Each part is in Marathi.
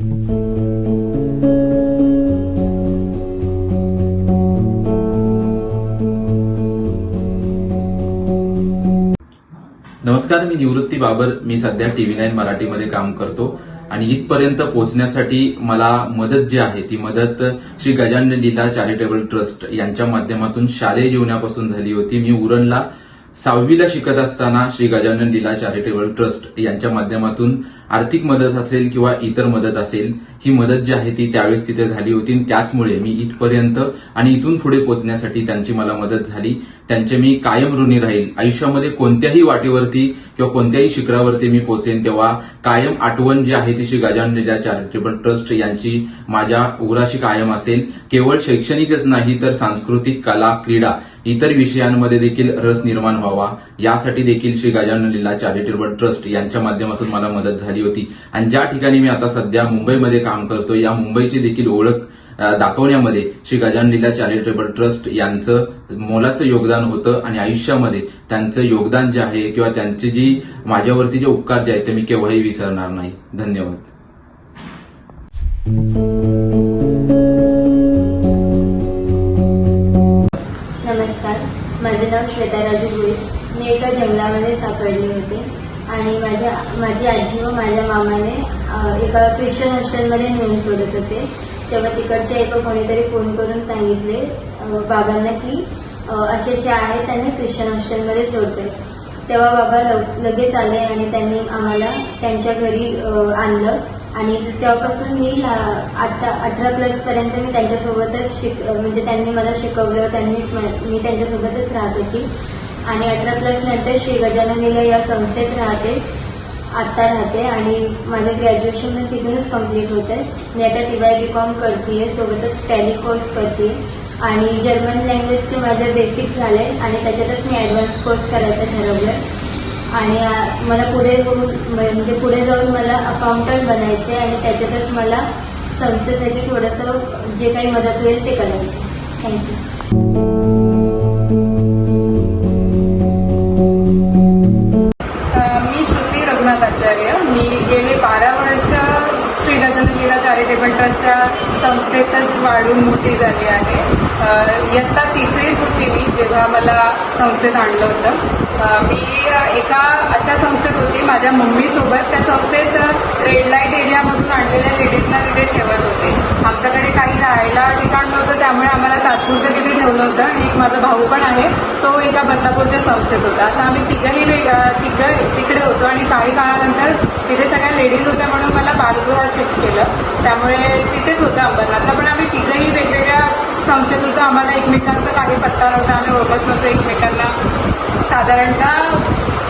नमस्कार मी निवृत्ती बाबर. मी सध्या टीव्ही नाईन मराठीमध्ये काम करतो आणि इथपर्यंत पोहोचण्यासाठी मला मदत जी आहे ती मदत श्री गजानन लीला चॅरिटेबल ट्रस्ट यांच्या माध्यमातून शालेय जीवनापासून झाली होती. मी उरणला सहावीला शिकत असताना श्री गजानन लीला चॅरिटेबल ट्रस्ट यांच्या माध्यमातून आर्थिक मदत असेल किंवा इतर मदत असेल ही मदत जी आहे ती त्यावेळेस तिथे झाली होती त्याचमुळे मी इथपर्यंत आणि इथून पुढे पोहोचण्यासाठी त्यांची मला मदत झाली. त्यांचे मी कायम ऋणी राहील. आयुष्यामध्ये कोणत्याही वाटेवरती किंवा कोणत्याही शिखरावरती मी पोहोचेन तेव्हा कायम आठवण जी आहे ती श्री गजानन लीला चॅरिटेबल ट्रस्ट यांची माझ्या उराशी कायम असेल. केवळ शैक्षणिकच नाही तर सांस्कृतिक कला क्रीडा इतर विषयांमध्ये देखील रस निर्माण व्हावा. यासाठी देखील श्री गजानन लीला चॅरिटेबल ट्रस्ट यांच्या माध्यमातून मला मदत झाली होती. आणि ज्या ठिकाणी मी आता सध्या मुंबईमध्ये काम करतो या मुंबईची देखील ओळख दाखवण्यामध्ये श्री गजानन लीला चॅरिटेबल ट्रस्ट यांचं मोलाचं योगदान होतं आणि आयुष्यामध्ये त्यांचं योगदान जे आहे किंवा त्यांची जी माझ्यावरती जे उपकार जे आहेत ते मी केव्हाही विसरणार नाही. धन्यवाद. नमस्कार. माझे नाव श्वेता राजू गुळे. मी एका जंगलामध्ये सापडले होते आणि माझ्या माझी आजी व माझ्या मामाने एका ख्रिश्चन हॉस्टेलमध्ये नेऊन सोडत होते. तेव्हा तिकडच्या एका कोणीतरी फोन करून सांगितले बाबांना की असे असे आहे त्यांनी ख्रिश्चन हॉस्टेलमध्ये सोडते तेव्हा बाबा लगेच आले आणि त्यांनी आम्हाला त्यांच्या घरी आणलं. आणि तेव्हापासून मी ला- अठरा अठरा प्लस पर्यंत मी त्यांच्यासोबतच शिक म्हणजे त्यांनी मला शिकवलं त्यांनीच मी त्यांच्यासोबतच राहत होती. आणि अठरा प्लस नंतर श्री गजानननीला या संस्थेत राहते. आत्ता राहते आणि माझं ग्रॅज्युएशन पण तिथूनच कंप्लीट होत आहे मी आता टी वाय बी कॉम करते सोबतच टॅली कोर्स करते आणि जर्मन लँग्वेजचे माझं बेसिक झाले आणि त्याच्यातच मी ॲडव्हान्स कोर्स करायचं ठरवलं आणि मला पुढे म्हणजे पुढे जाऊन मला अकाउंटंट आहे आणि त्याच्यातच मला संस्थेसाठी थोडंसं जे काही मदत होईल ते करायचं थँक्यू चॅरिटेबल ट्रस्टच्या संस्थेतच वाढून मोठी झाली आहे. इयत्ता तिसरीच होती मी जेव्हा मला संस्थेत आणलं होतं. मी एका अशा संस्थेत होती माझ्या मम्मीसोबत त्या संस्थेत रेड लाइट एरियामधून आणलेल्या लेडीजना तिथे ठेवत होते. आमच्याकडे काही राहायला ठिकाण नव्हतं त्यामुळे आम्हाला तात्पुरतं तिथे ठेवलं होतं. माझा भाऊ पण आहे तो एका बदलापूरच्या संस्थेत होता. असं आम्ही तिघही वेग तिघं तिकडे होतो आणि काही काळानंतर तिथे सगळ्या लेडीज होत्या म्हणून मला बालगृहात शिफ्ट केलं. त्यामुळे तिथेच होतं अंबरनाथला. पण आम्ही तिघही वेगवेगळ्या संस्थेत होतो. आम्हाला एकमेकांचा काही पत्ता नव्हता. आम्ही ओळखत नव्हतो एकमेकांना. साधारणतः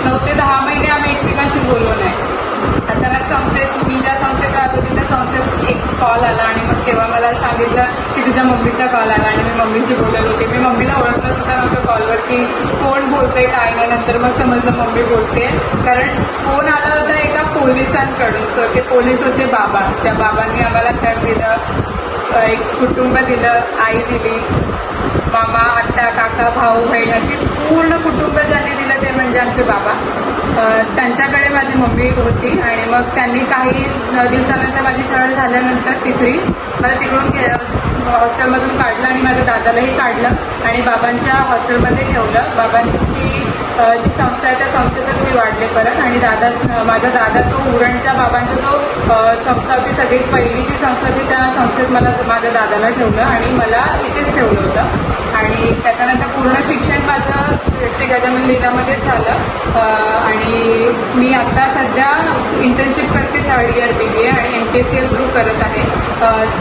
नऊ ते दहा महिने आम्ही एकमेकांशी बोललो नाही. अचानक संस्थेत मी ज्या संस्थेत राहत होती त्या संस्थेत एक कॉल आला आणि मग तेव्हा मला सांगितलं की तुझ्या मम्मीचा कॉल आला आणि मी मम्मीशी बोलत होते. मी मम्मीला ओळखलं सुद्धा नव्हतं कॉलवर की कोण बोलते काय नाही. नंतर मग समजलं मम्मी बोलते. कारण फोन आला होता एका पोलिसांकडून सो ते पोलीस होते बाबा. त्या बाबांनी आम्हाला घर दिलं एक कुटुंब दिलं आई दिली मामा आत्ता काका भाऊ बहीण अशी पूर्ण कुटुंब ज्यांनी दिलं ते म्हणजे आमचे बाबा. त्यांच्याकडे माझी मम्मी होती आणि मग त्यांनी काही दिवसानंतर माझी थर्ड झाल्यानंतर तिसरी मला तिकडून हॉस्टेलमधून काढलं आणि माझ्या दादालाही काढलं आणि बाबांच्या हॉस्टेलमध्ये ठेवलं. बाबांची जी संस्था आहे त्या संस्थेतच मी वाढले परत आणि दादा माझा दादा तो उरणच्या बाबांचा जो संस्था होती सगळी पहिली जी संस्था होती त्या संस्थेत मला माझ्या दादाला ठेवलं आणि मला इथेच ठेवलं होतं. आणि त्याच्यानंतर पूर्ण शिक्षण माझं श्री गजानन लीलामध्येच झालं. आणि मी आता सध्या इंटर्नशिप करते third year B B A आणि M P S C L through करत आहे.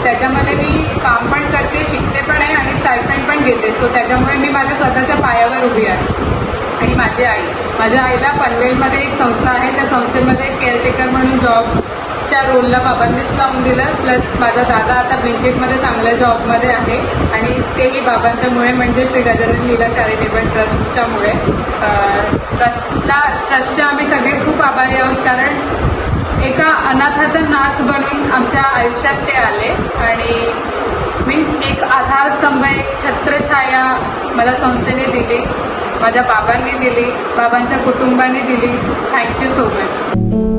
त्याच्यामध्ये मी काम पण करते शिकते पण आहे आणि स्टायफंड पण घेते. सो त्याच्यामुळे मी माझ्या स्वतःच्या पायावर उभी आहे. आणि माझी आई. माझ्या आईला पनवेलमध्ये एक संस्था आहे. त्या संस्थेमध्ये केअरटेकर म्हणून जॉब त्या रोलला बाबांनीच लावून दिलं. प्लस माझा दादा आता ब्लिंकेटमध्ये चांगल्या जॉबमध्ये आहे. आणि तेही बाबांच्यामुळे म्हणजे श्री गजानन लीला चॅरिटेबल ट्रस्टच्यामुळे ट्रस्टला ट्रस्टचे आम्ही सगळे खूप आभारी आहोत. कारण एका अनाथाचा नाथ बनून आमच्या आयुष्यात ते आले. आणि मीन्स एक आधारस्तंभ एक छत्रछाया मला संस्थेने दिली. माझ्या बाबांनी दिली. बाबांच्या कुटुंबाने दिली. Thank you so much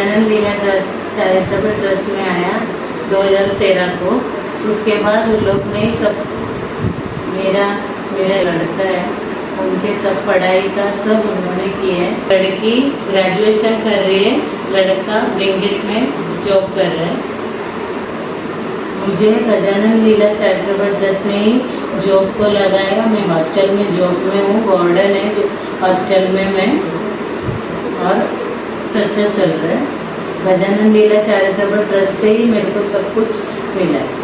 Gajanan Leela trust, charitable trust में आया 2013 को। उसके बाद उन लोग ने सब, मेरा मेरा लड़का है, उनके सब पढ़ाई का सब उन्होंने किया है। लड़की ग्रेजुएशन कर रही है, लड़का ब्लिंकिट में जॉब कर रहा है। मुझे गजानन लीला चैरिटेबल ट्रस्ट ने ही जॉब को लगाया, मैं हॉस्टल में जॉब में हूँ वार्डन है हॉस्टल में मैं, और अच्छा चल रहा है गजानन लीला चैरिटेबल ट्रस्ट से ही मेरे को सब कुछ मिला. है